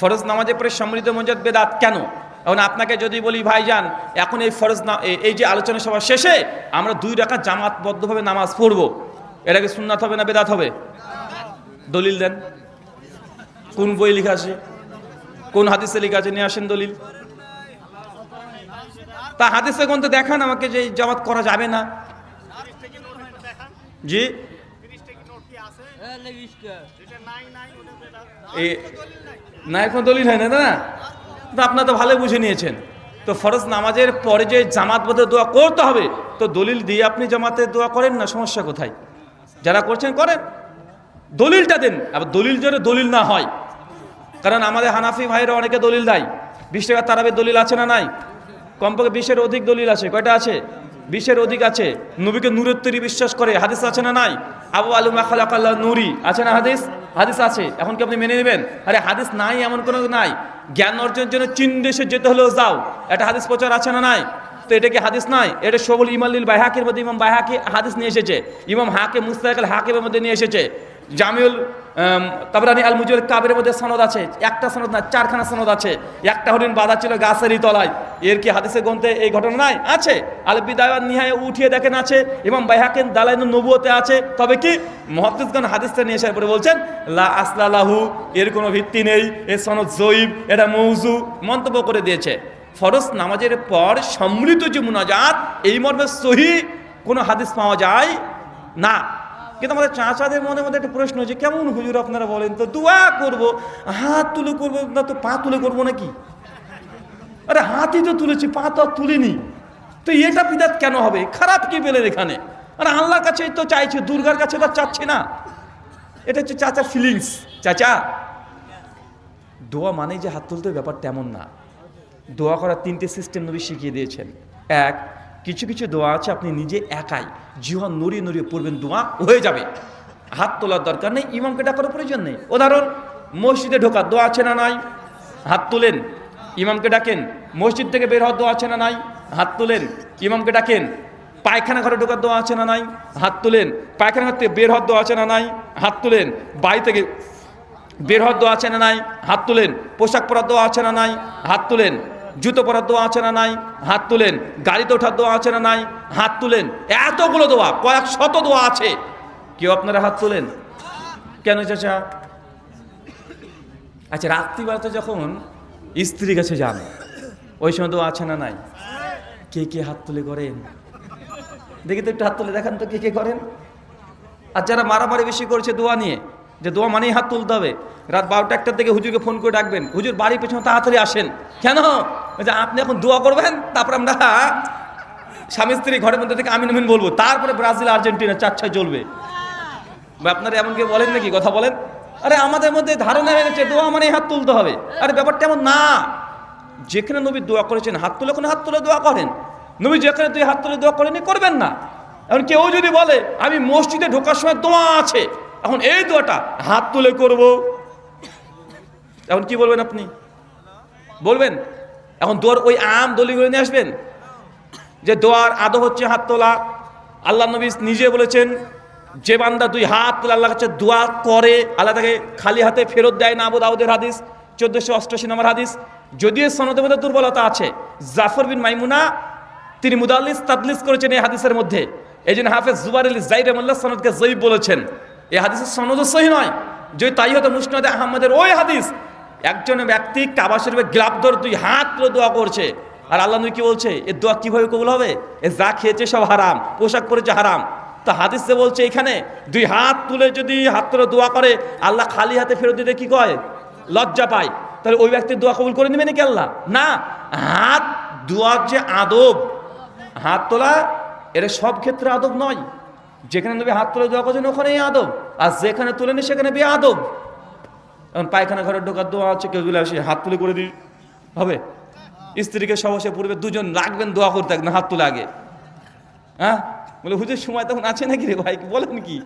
ফরজ নামাজের পরে সম্মিলিত মঞ্জাত বেদাত কেন? এখন আপনাকে যদি বলি ভাইজান এখন এই ফরজ না এই যে আলোচনা সভা শেষে আমরা দুই টাকা জামাতবদ্ধভাবে নামাজ পড়ব। এটাকে সুন্নাত হবে না বেদাত হবে? দলিল দেন। কোন বই লেখা আছে? কোন হাদিসে লেখা আছে? নিয়ে আসেন দলিল। তা হাদিসে কোন তো দেখান আমাকে যে জামাত করা যাবে না। জি? না, এখন দলিল হয় না না তো আপনার তো ভালো বুঝে নিয়েছেন। তো ফরজ নামাজের পরে যে জামাত বোধে দোয়া করতে হবে, তো দলিল দিয়ে আপনি জামাতে দোয়া করেন না, সমস্যা কোথায়? যারা করছেন, করেন। দলিলটা দেন, আবার দলিল যেন দলিল না হয়। কারণ আমাদের হানাফি ভাইরা অনেকে দলিল দেয়। বিশ টাকা তারাবের দলিল আছে না নাই? কমপক্ষে বিশের অধিক দলিল আছে। কয়টা আছে? বিশের অধিক আছে। নবীকে নূরের তৈরি বিশ্বাস করে। হাদিস আছে না নাই? আবু আলু মাখালাকাল্লা নুরি। আছে না হাদিস? হাদিস আছে। এখন কি আপনি মেনে নেবেন? আরে হাদিস নাই, এমন কোনো নাই। জ্ঞান অর্জনের জন্য চীন দেশে যেতে হলেও যাও। একটা হাদিস প্রচার আছে না নাই? তো এটা কি হাদিস নাই? এটা সবল ইমাল্লিল বাইহাকের মধ্যে ইমাম বাইহাকি হাদিস নিয়ে এসেছে। ইমাম হাকে মুস্তাকাল হাকিমের মধ্যে নিয়ে এসেছে। জামিউল তাবরানি আল মুজুল কাবের মধ্যে সনদ আছে। একটা সনদ না চারখানা সনদ আছে। একটা হরিণ বাঁধা ছিল গাছেরই তলায়। এর কি হাদিসে গ্রন্থে এই ঘটনা নাই? আছে। আল বিদায় নিহায় উঠিয়ে দেখেন আছে। এবং বাইহাকেন দালাইন নবুয়তে আছে। তবে কি মহাদ্দিসগণ হাদিসটা নিয়ে আসার পরে বলছেন, লা আসলালাহু এর কোনো ভিত্তি নেই। এ সনদ জয়ীব, এটা মৌজু, মন্তব্য করে দিয়েছে। ফরজ নামাজের পর সম্মিলিত যে মুনাজাত, এই মর্মে সহি কোনো হাদিস পাওয়া যায় না। কিন্তু আমাদের চাচাদের মনে মধ্যে একটা প্রশ্ন যে কেমন হুজুর আপনারা বলেন? তো দোয়া করব, হাত তুলে করব, না তো পা তুলে করব নাকি? আরে হাতই তো তুলেছি, পা তো আর তুলিনি। তো এটা বিদাত কেন হবে? খারাপ কি পেলেন এখানে? আরে আল্লাহর কাছে তো চাইছি, দুর্গার কাছে তো চাচ্ছে না। এটা হচ্ছে চাচার ফিলিংস চাচা, দোয়া মানে যে হাত তুলতে ব্যাপার তেমন না। দোয়া করার তিনটে সিস্টেম নবী শিখিয়ে দিয়েছেন। এক, কিছু কিছু দোয়া আছে, আপনি নিজে একাই, জিহন নড়িয়ে নড়িয়ে পড়বেন, দোয়া হয়ে যাবে। হাত তোলার দরকার নেই, ইমামকে ডাকার প্রয়োজন নেই। উদাহরণ, মসজিদে ঢোকার দোয়া আছে না নাই? হাত তোলেন, ইমামকে ডাকেন, মসজিদ থেকে বের হওয়ার দোয়া আছে না নাই? হাত তোলেন, ইমামকে ডাকেন, পায়খানা ঘরে ঢোকার দোয়া আছে না নাই? হাত তোলেন, পায়খানা ঘর থেকে বের হওয়ার দোয়া আছে না নাই? হাত তোলেন, বাড়ি থেকে বের হওয়ার দোয়া আছে না নাই? হাত তোলেন, পোশাক পরার দোয়া আছে না নাই? হাত তুলেন জুতো পরার দোয়া আছে না নাই? হাত তুলেন। গাড়িতে ওঠার দোয়া আছে না নাই? হাত তুলেন। এতগুলো দোয়া, কয়েক শত দোয়া আছে। কেউ আপনারা হাত তুলেন? কেন চাচা? আচ্ছা রাত্রিবেলাতে যখন স্ত্রীর কাছে যান, ওই সময় দোয়া আছে না নাই? কে কে হাত তুলে করেন? দেখি তো একটু হাত তুলে দেখান তো কে কে করেন। আর যারা মারামারি বেশি করছে দোয়া নিয়ে যে দোয়া মানেই হাত তুলতে হবে। রাত বারোটা একটার থেকে হুজুরকে ফোন করে ডাকবেন। হুজুর, বাড়ির পেছনে তাড়াতাড়ি আসেন। কেন? যে আপনি এখন দোয়া করবেন, তারপর আমরা স্বামী স্ত্রী ঘরের মধ্যে থেকে আমিন আমিন বলব। তারপরে ব্রাজিল, আর্জেন্টিনা চার ছয় চলবে। বা আপনারা এমন কেউ বলেন নাকি? কথা বলেন। আরে, আমাদের মধ্যে ধারণা হয়ে গেছে দোয়া মানে হাত তুলতে হবে। আরে, ব্যাপারটা এমন না। যেখানে নবী দোয়া করেছেন, হাত তুলে কোনো হাত তুলে দোয়া করেন। নবী যেখানে তুই হাত তুলে দোয়া করেনি করবেন না। এখন কেউ যদি বলে, আমি মসজিদে ঢোকার সময় দোয়া আছে এখন এই দোয়াটা হাত তুলে করব। এখন কি বলবেন আপনি? বলবেন? এখন দোয়ার ওই আম দলিগুলো নিয়ে আসবেন? যে দোয়ার আদব হচ্ছে হাত তোলা। আল্লাহ নবী নিজে বলেছেন, যে বান্দা দুই হাত তুলে আল্লাহ কাছে দোয়া করে, আল্লাহ তাকে খালি হাতে ফেরত দেয় না, আবু দাউদের হাদিস, চোদ্দোশো অষ্টাশি নম্বর হাদিস। যদিও সনদের মধ্যে দুর্বলতা আছে, জাফর বিন মাইমুনা, তিনি মুদাল্লিস, তাদলিস করেছেন এই হাদিসের মধ্যে। এই জন্য হাফেজ জুবার আলী জাইর রহমাল্লাহ সনদকে জয়ীব বলেছেন। এই হাদিসের সনদও সহি নয়। যদি তাই হতো মুসনাদে আহমদের ওই হাদিস, একজন ব্যক্তি কাবা শরীফে গ্লাভ দুই হাত তুলে দোয়া করছে। আর আল্লাহ নবী কি বলছে? এ দোয়া কীভাবে কবুল হবে? এ যা খেয়েছে সব হারাম, পোশাক পরেছে হারাম। তো হাদিসে বলছে এখানে, দুই হাত তুলে যদি হাত তুলে দোয়া করে, আল্লাহ খালি হাতে ফেরত দিতে কি কয়? লজ্জা পায়। তাহলে ওই ব্যক্তির দোয়া কবুল করে নেবে নাকি আল্লাহ? না, হাত দোয়ার যে আদব, হাত তোলা এটা সব ক্ষেত্রে আদব নয়। যেখানে নবী হাত তুলে দোয়া করছেন ওখানেই আদব। আর যেখানে তুলেনি সেখানে বে আদব এখন পায়খানা ঘরে ঢোকার দোয়া হচ্ছে কেউ বলে আসে হাত তুলে করে দিই হবে? স্ত্রীকে সবসে পূর্বে দুজন লাগবেন দোয়া করতে একদম হাত তুলে আগে। হ্যাঁ? বলে, হুজুর, সময় তখন আছে নাকি রে ভাই? বলেন কি?